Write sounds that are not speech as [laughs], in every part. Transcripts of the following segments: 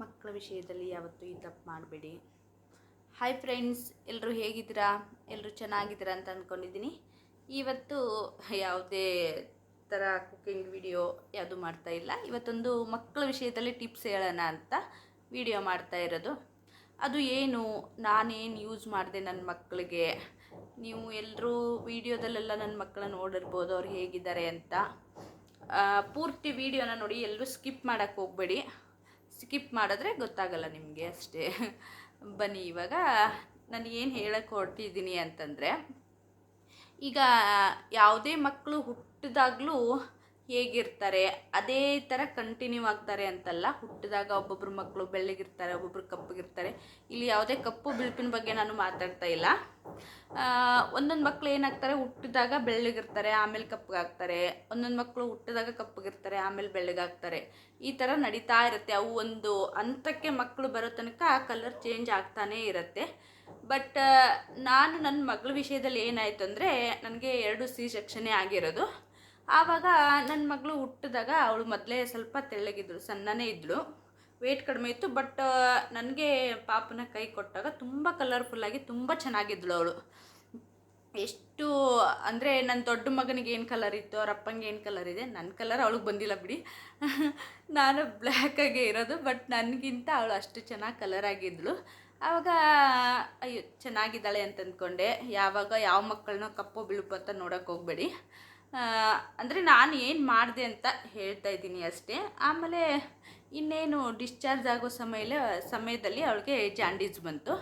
ಮಕ್ಕಳ ವಿಷಯದಲ್ಲಿ ಯಾವತ್ತೂ ಈ ತಪ್ಪು ಮಾಡಬೇಡಿ. ಹಾಯ್ ಫ್ರೆಂಡ್ಸ್ ಎಲ್ಲರೂ ಹೇಗಿದ್ದೀರಾ? ಎಲ್ಲರೂ ಚೆನ್ನಾಗಿದ್ದೀರಾ ಅಂತ ಅಂದ್ಕೊಂಡಿದ್ದೀನಿ ಇವತ್ತು ಯಾವುದೇ ಥರ ಕುಕ್ಕಿಂಗ್ ವಿಡಿಯೋ ಯಾವುದು ಮಾಡ್ತಾ ಇಲ್ಲ. ಇವತ್ತೊಂದು ಮಕ್ಕಳ ವಿಷಯದಲ್ಲಿ ಟಿಪ್ಸ್ ಹೇಳೋಣ ಅಂತ ವಿಡಿಯೋ ಮಾಡ್ತಾ ಇರೋದು. ಅದು ಏನು? ನಾನೇನು ಯೂಸ್ ಮಾಡಿದೆ ನನ್ನ ಮಕ್ಕಳಿಗೆ? ನೀವು ಎಲ್ಲರೂ ವಿಡಿಯೋದಲ್ಲೆಲ್ಲ ನನ್ನ ಮಕ್ಕಳನ್ನ ನೋಡಿರ್ಬೋದು, ಅವ್ರು ಹೇಗಿದ್ದಾರೆ ಅಂತ. ಪೂರ್ತಿ ವಿಡಿಯೋನ ನೋಡಿ ಎಲ್ಲರೂ ಸ್ಕಿಪ್ ಮಾಡೋಕ್ಕೆ ಹೋಗಬೇಡಿ. ಸ್ಕಿಪ್ ಮಾಡಿದ್ರೆ ಗೊತ್ತಾಗಲ್ಲ ನಿಮಗೆ ಅಷ್ಟೇ. ಬನ್ನಿ, ಇವಾಗ ನಾನು ಏನು ಹೇಳಕ್ಕೆ ಹೊರಟಿದ್ದೀನಿ ಅಂತಂದರೆ, ಈಗ ಯಾವುದೇ ಮಕ್ಕಳು ಹುಟ್ಟಿದಾಗಲೂ ಹೇಗಿರ್ತಾರೆ, ಅದೇ ಥರ ಕಂಟಿನ್ಯೂ ಆಗ್ತಾರೆ ಅಂತಲ್ಲ, ಹುಟ್ಟಿದಾಗ ಒಬ್ಬೊಬ್ರು ಮಕ್ಕಳು ಬೆಳ್ಳಗಿರ್ತಾರೆ, ಒಬ್ಬೊಬ್ರು ಕಪ್ಪಗಿರ್ತಾರೆ. ಇಲ್ಲಿ ಯಾವುದೇ ಕಪ್ಪು ಬಿಳುಪಿನ ಬಗ್ಗೆ ನಾನು ಮಾತಾಡ್ತಾ ಇಲ್ಲ. ಒಂದೊಂದು ಮಕ್ಕಳು ಏನಾಗ್ತಾರೆ, ಹುಟ್ಟಿದಾಗ ಬೆಳ್ಳಗಿರ್ತಾರೆ, ಆಮೇಲೆ ಕಪ್ಪಗಾಗ್ತಾರೆ ಒಂದೊಂದು ಮಕ್ಕಳು ಹುಟ್ಟಿದಾಗ ಕಪ್ಪಗಿರ್ತಾರೆ ಆಮೇಲೆ ಬೆಳ್ಳಗಾಗ್ತಾರೆ. ಈ ಥರ ನಡೀತಾ ಇರುತ್ತೆ. ಅವು ಒಂದು ಹಂತಕ್ಕೆ ಮಕ್ಕಳು ಬರೋ ತನಕ ಆ ಕಲರ್ ಚೇಂಜ್ ಆಗ್ತಾನೇ ಇರುತ್ತೆ. ಬಟ್ ನಾನು ನನ್ನ ಮಗಳ ವಿಷಯದಲ್ಲಿ ಏನಾಯಿತು ಅಂದರೆ, ನನಗೆ ಎರಡು ಸಿ ಸೆಕ್ಷನೇ ಆಗಿರೋದು. ಆವಾಗ ನನ್ನ ಮಗಳು ಹುಟ್ಟಿದಾಗ ಅವಳು ಮೊದಲೇ ಸ್ವಲ್ಪ ತೆಳ್ಳಗಿದ್ಳು, ಸಣ್ಣನೇ ಇದ್ಳು. ವೆಯ್ಟ್ ಕಡಿಮೆ ಇತ್ತು ಬಟ್ ನನಗೆ ಪಾಪನ ಕೈ ಕೊಟ್ಟಾಗ ತುಂಬ ಕಲರ್ಫುಲ್ಲಾಗಿ ತುಂಬ ಚೆನ್ನಾಗಿದ್ಳು ಅವಳು. ಎಷ್ಟು, ಅಂದರೆ ನನ್ನ ದೊಡ್ಡ ಮಗನಿಗೆ ಏನು ಕಲರ್ ಇತ್ತು, ಅವ್ರ ಅಪ್ಪಂಗೆ ಏನು ಕಲರ್ ಇದೆ ನನ್ನ ಕಲರ್ ಅವಳಿಗೆ ಬಂದಿಲ್ಲ ಬಿಡಿ. [laughs] ನಾನು ಬ್ಲ್ಯಾಕಾಗೇ ಇರೋದು ಬಟ್ ನನಗಿಂತ ಅವಳು ಅಷ್ಟು ಚೆನ್ನಾಗಿ ಕಲರ್ ಆಗಿದ್ಳು. ಆವಾಗ, ಅಯ್ಯೋ, ಚೆನ್ನಾಗಿದ್ದಾಳೆ ಅಂತ ಅಂದ್ಕೊಂಡೆ. ಯಾವಾಗ, ಯಾವ ಮಕ್ಕಳನ್ನ ಕಪ್ಪು ಬಿಳುಪು ಅಂತ ನೋಡೋಕೆ ಹೋಗಬೇಡಿ. ಅಂದರೆ ನಾನು ಏನು ಮಾಡಿದೆ ಅಂತ ಹೇಳ್ತಾ ಇದ್ದೀನಿ ಅಷ್ಟೇ. ಆಮೇಲೆ ಇನ್ನೇನು ಡಿಸ್ಚಾರ್ಜ್ ಆಗೋ ಸಮಯ ಸಮಯದಲ್ಲಿ ಅವಳಿಗೆ ಜಾಂಡೀಸ್ ಬಂತು.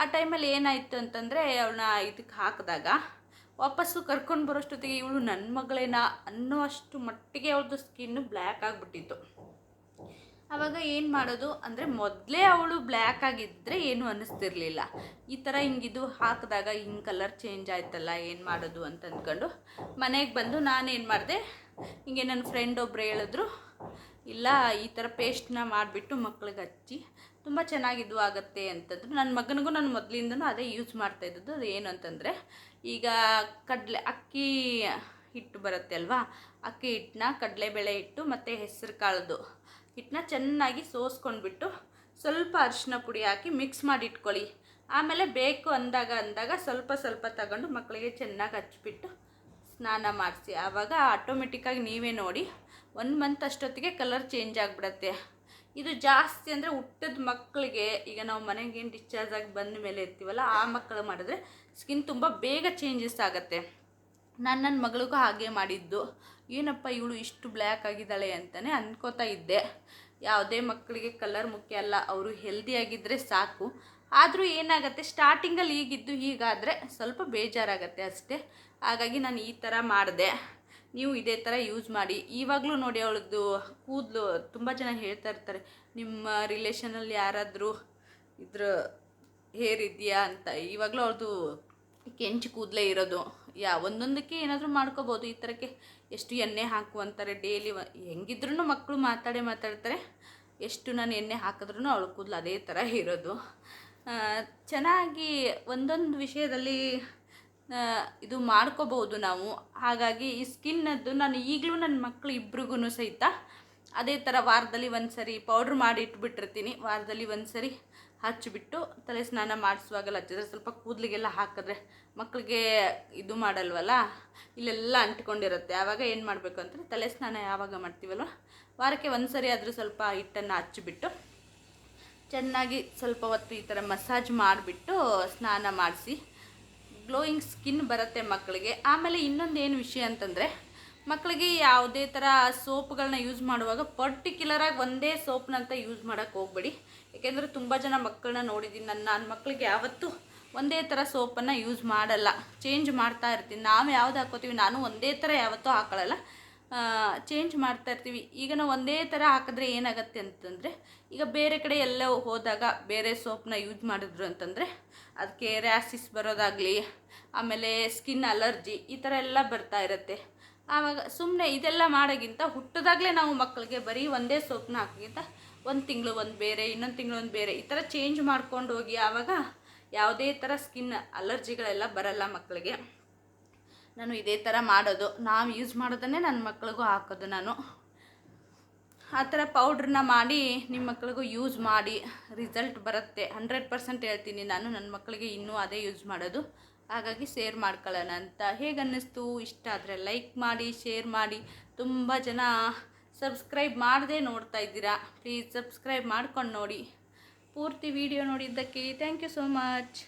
ಆ ಟೈಮಲ್ಲಿ ಏನಾಯಿತು ಅಂತಂದರೆ ಅವಳನ್ನ ಇದಕ್ಕೆ ಹಾಕಿದಾಗ ವಾಪಸ್ಸು ಕರ್ಕೊಂಡು ಬರೋಷ್ಟೊತ್ತಿಗೆ ಇವಳು ನನ್ನ ಮಗಳೇನ ಅನ್ನೋ ಅಷ್ಟು ಮಟ್ಟಿಗೆ ಅವಳದು ಸ್ಕಿನ್ನು ಬ್ಲ್ಯಾಕ್ ಆಗಿಬಿಟ್ಟಿತ್ತು. ಆವಾಗ ಏನು ಮಾಡೋದು ಅಂದರೆ ಮೊದಲೇ ಅವಳು ಬ್ಲ್ಯಾಕ್ ಆಗಿದ್ದರೆ ಏನು ಅನ್ನಿಸ್ತಿರ್ಲಿಲ್ಲ. ಈ ಥರ ಹಿಂಗಿದು ಹಾಕಿದಾಗ ಹಿಂಗೆ ಕಲರ್ ಚೇಂಜ್ ಆಯ್ತಲ್ಲ, ಏನು ಮಾಡೋದು ಅಂತ ಅಂದ್ಕೊಂಡು ಮನೆಗೆ ಬಂದು ನಾನೇನು ಮಾಡಿದೆ, ಹಿಂಗೆ ನನ್ನ ಫ್ರೆಂಡ್ ಒಬ್ಬರು ಹೇಳಿದ್ರು ಇಲ್ಲ, ಈ ಥರ ಪೇಸ್ಟ್ನ ಮಾಡಿಬಿಟ್ಟು ಮಕ್ಳಿಗೆ ಹಚ್ಚಿ ತುಂಬ ಚೆನ್ನಾಗಿದ್ದು ಆಗುತ್ತೆ ಅಂತಂದ್ರು. ನನ್ನ ಮಗನಿಗೂ ನಾನು ಮೊದಲಿಂದನೂ ಅದೇ ಯೂಸ್ ಮಾಡ್ತಾ ಇದ್ದದ್ದು. ಅದು ಏನು ಅಂತಂದರೆ, ಈಗ ಕಡಲೆ, ಅಕ್ಕಿ ಹಿಟ್ಟು ಬರುತ್ತೆ ಅಲ್ವಾ? ಅಕ್ಕಿ ಹಿಟ್ಟನ್ನ ಕಡಲೆಬೇಳೆ ಹಿಟ್ಟು ಮತ್ತು ಹೆಸರು ಕಾಳದು ಹಿಟ್ಟನ್ನ ಚೆನ್ನಾಗಿ ಸೋಸ್ಕೊಂಡ್ಬಿಟ್ಟು ಸ್ವಲ್ಪ ಅರಿಶಿನ ಪುಡಿ ಹಾಕಿ ಮಿಕ್ಸ್ ಮಾಡಿ ಇಟ್ಕೊಳ್ಳಿ. ಆಮೇಲೆ ಬೇಕು ಅಂದಾಗ ಅಂದಾಗ ಸ್ವಲ್ಪ ಸ್ವಲ್ಪ ತಗೊಂಡು ಮಕ್ಕಳಿಗೆ ಚೆನ್ನಾಗಿ ಹಚ್ಬಿಟ್ಟು ಸ್ನಾನ ಮಾಡಿಸಿ. ಆವಾಗ ಆಟೋಮೆಟಿಕ್ಕಾಗಿ ನೀವೇ ನೋಡಿ ಒನ್ ಮಂತ್ ಅಷ್ಟೊತ್ತಿಗೆ ಕಲರ್ ಚೇಂಜ್ ಆಗಿಬಿಡತ್ತೆ. ಇದು ಜಾಸ್ತಿ ಅಂದರೆ ಹುಟ್ಟದ ಮಕ್ಕಳಿಗೆ, ಈಗ ನಾವು ಮನೆಗೆ ಏನು ಡಿಸ್ಚಾರ್ಜ್ ಆಗಿ ಬಂದ ಮೇಲೆ ಇರ್ತೀವಲ್ಲ, ಆ ಮಕ್ಕಳು ಮಾಡಿದ್ರೆ ಸ್ಕಿನ್ ತುಂಬ ಬೇಗ ಚೇಂಜಸ್ ಆಗುತ್ತೆ. ನಾನು ನನ್ನ ಮಗಳಿಗೂ ಹಾಗೆ ಮಾಡಿದ್ದು. ಏನಪ್ಪ ಇವಳು ಇಷ್ಟು ಬ್ಲ್ಯಾಕ್ ಆಗಿದ್ದಾಳೆ ಅಂತಲೇ ಅಂದ್ಕೋತಾ ಇದ್ದೆ. ಯಾವುದೇ ಮಕ್ಕಳಿಗೆ ಕಲರ್ ಮುಖ್ಯ ಅಲ್ಲ, ಅವರು ಹೆಲ್ದಿಯಾಗಿದ್ದರೆ ಸಾಕು. ಆದರೂ ಏನಾಗುತ್ತೆ? ಸ್ಟಾರ್ಟಿಂಗಲ್ಲಿ ಈಗಿದ್ದು ಹೀಗಾದರೆ ಸ್ವಲ್ಪ ಬೇಜಾರಾಗತ್ತೆ ಅಷ್ಟೇ. ಹಾಗಾಗಿ ನಾನು ಈ ಥರ ಮಾಡಿದೆ. ನೀವು ಇದೇ ಥರ ಯೂಸ್ ಮಾಡಿ. ಇವಾಗಲೂ ನೋಡಿ ಅವಳದ್ದು ಕೂದಲು ತುಂಬ ಜನ ಹೇಳ್ತಾ ಇರ್ತಾರೆ, ನಿಮ್ಮ ರಿಲೇಷನಲ್ಲಿ ಯಾರಾದರೂ ಇದ್ರ ಹೇರ್ ಇದೆಯಾ? ಅಂತ. ಇವಾಗಲೂ ಅವ್ರದ್ದು ಕೆಂಚು ಕೂದಲೇ ಇರೋದು. ಯಾ, ಒಂದೊಂದಕ್ಕೆ ಏನಾದರೂ ಮಾಡ್ಕೋಬೋದು ಈ ಥರಕ್ಕೆ ಎಷ್ಟು ಎಣ್ಣೆ ಹಾಕು ಅಂತಾರೆ ಡೈಲಿ ಹೆಂಗಿದ್ರೂ ಮಕ್ಕಳು ಮಾತಾಡೇ ಮಾತಾಡ್ತಾರೆ. ಎಷ್ಟು ನಾನು ಎಣ್ಣೆ ಹಾಕಿದ್ರೂ ಅವಳು ಕೂದಲು ಅದೇ ಥರ ಇರೋದು. ಚೆನ್ನಾಗಿ ಒಂದೊಂದು ವಿಷಯದಲ್ಲಿ ಇದು ಮಾಡ್ಕೋಬಹುದು ನಾವು. ಹಾಗಾಗಿ ಈ ಸ್ಕಿನ್ನದ್ದು ನಾನು ಈಗಲೂ ನನ್ನ ಮಕ್ಕಳು ಇಬ್ರಿಗೂ ಸಹಿತ ಅದೇ ಥರ ವಾರದಲ್ಲಿ ಒಂದು ಸರಿ ಪೌಡ್ರ್ ಮಾಡಿ ಇಟ್ಬಿಟ್ಟಿರ್ತೀನಿ. ವಾರದಲ್ಲಿ ಒಂದು ಸರಿ ಹಚ್ಚಿಬಿಟ್ಟು ತಲೆ ಸ್ನಾನ ಮಾಡಿಸುವಾಗೆಲ್ಲ ಹಚ್ಚಿದ್ರೆ ಸ್ವಲ್ಪ ಕೂದಲಿಗೆಲ್ಲ ಹಾಕಿದ್ರೆ ಮಕ್ಕಳಿಗೆ ಇದು ಮಾಡಲ್ವಲ್ಲ, ಇಲ್ಲೆಲ್ಲ ಅಂಟ್ಕೊಂಡಿರುತ್ತೆ. ಆವಾಗ ಏನು ಮಾಡಬೇಕು ಅಂದರೆ ತಲೆ ಸ್ನಾನ ಯಾವಾಗ ಮಾಡ್ತೀವಲ್ವ, ವಾರಕ್ಕೆ ಒಂದು ಸರಿ ಆದರೂ ಸ್ವಲ್ಪ ಹಿಟ್ಟನ್ನು ಹಚ್ಚಿಬಿಟ್ಟು ಚೆನ್ನಾಗಿ ಸ್ವಲ್ಪ ಹೊತ್ತು ಈ ಥರ ಮಸಾಜ್ ಮಾಡಿಬಿಟ್ಟು ಸ್ನಾನ ಮಾಡಿಸಿ. ಗ್ಲೋಯಿಂಗ್ ಸ್ಕಿನ್ ಬರುತ್ತೆ ಮಕ್ಕಳಿಗೆ. ಆಮೇಲೆ ಇನ್ನೊಂದು ಏನು ವಿಷಯ ಅಂತಂದರೆ, ಮಕ್ಕಳಿಗೆ ಯಾವುದೇ ಥರ ಸೋಪ್ಗಳನ್ನ ಯೂಸ್ ಮಾಡುವಾಗ ಪರ್ಟಿಕ್ಯುಲರಾಗಿ ಒಂದೇ ಸೋಪ್ನಂತ ಯೂಸ್ ಮಾಡೋಕ್ಕೆ ಹೋಗಬೇಡಿ. ಏಕೆಂದರೆ ತುಂಬ ಜನ ಮಕ್ಕಳನ್ನ ನೋಡಿದ್ದೀನಿ, ನನ್ನ ನನ್ನ ಮಕ್ಕಳಿಗೆ ಯಾವತ್ತೂ ಒಂದೇ ಥರ ಸೋಪನ್ನು ಯೂಸ್ ಮಾಡಲ್ಲ. ಚೇಂಜ್ ಮಾಡ್ತಾ ಇರ್ತೀನಿ. ನಾವು ಯಾವ್ದು ಹಾಕೋತೀವಿ, ನಾನು ಒಂದೇ ಥರ ಯಾವತ್ತೂ ಹಾಕೊಳ್ಳಲ್ಲ. ಚೇಂಜ್ ಮಾಡ್ತಾ ಇರ್ತೀವಿ. ಈಗ ನಾವು ಒಂದೇ ಥರ ಹಾಕಿದ್ರೆ ಏನಾಗುತ್ತೆ ಅಂತಂದರೆ, ಈಗ ಬೇರೆ ಕಡೆ ಎಲ್ಲ ಹೋದಾಗ ಬೇರೆ ಸೋಪ್ನ ಯೂಸ್ ಮಾಡಿದ್ರು ಅಂತಂದರೆ ಅದಕ್ಕೆ ರ್ಯಾಸಿಸ್ ಬರೋದಾಗಲಿ, ಆಮೇಲೆ ಸ್ಕಿನ್ ಅಲರ್ಜಿ ಈ ಥರ ಎಲ್ಲ ಬರ್ತಾ ಇರುತ್ತೆ. ಆವಾಗ ಸುಮ್ಮನೆ ಇದೆಲ್ಲ ಮಾಡೋಕ್ಕಿಂತ ಹುಟ್ಟದಾಗಲೇ ನಾವು ಮಕ್ಕಳಿಗೆ ಬರೀ ಒಂದೇ ಸೋಪ್ನ ಹಾಕೋಕ್ಕಿಂತ ಒಂದು ತಿಂಗಳು ಒಂದು ಬೇರೆ, ಇನ್ನೊಂದು ತಿಂಗಳು ಒಂದು ಬೇರೆ, ಈ ಥರ ಚೇಂಜ್ ಮಾಡ್ಕೊಂಡು ಹೋಗಿ ಆವಾಗ ಯಾವುದೇ ಥರ ಸ್ಕಿನ್ ಅಲರ್ಜಿಗಳೆಲ್ಲ ಬರಲ್ಲ ಮಕ್ಕಳಿಗೆ ನಾನು ಇದೇ ಥರ ಮಾಡೋದು, ನಾವು ಯೂಸ್ ಮಾಡೋದನ್ನೇ ನನ್ನ ಮಕ್ಳಿಗೂ ಹಾಕೋದು ನಾನು. ಆ ಥರ ಪೌಡ್ರನ್ನ ಮಾಡಿ ನಿಮ್ಮ ಮಕ್ಳಿಗೂ ಯೂಸ್ ಮಾಡಿ ರಿಸಲ್ಟ್ ಬರುತ್ತೆ. ಹಂಡ್ರೆಡ್ ಪರ್ಸೆಂಟ್ ಹೇಳ್ತೀನಿ ನಾನು ನನ್ನ ಮಕ್ಕಳಿಗೆ ಇನ್ನೂ ಅದೇ ಯೂಸ್ ಮಾಡೋದು. ಹಾಗಾಗಿ ಶೇರ್ ಮಾಡ್ಕೊಳ್ಳೋಣ ಅಂತ. ಹೇಗೆ ಅನ್ನಿಸ್ತು ಇಷ್ಟ ಆದರೆ ಲೈಕ್ ಮಾಡಿ ಶೇರ್ ಮಾಡಿ. ತುಂಬ ಜನ ಸಬ್ಸ್ಕ್ರೈಬ್ ಮಾಡದೇ ನೋಡ್ತಾ ಇದ್ದೀರಾ. ಪ್ಲೀಸ್ ಸಬ್ಸ್ಕ್ರೈಬ್ ಮಾಡ್ಕೊಂಡು ನೋಡಿ. ಪೂರ್ತಿ ವಿಡಿಯೋ ನೋಡಿದ್ದಕ್ಕೆ ಥ್ಯಾಂಕ್ ಯು ಸೋ ಮಚ್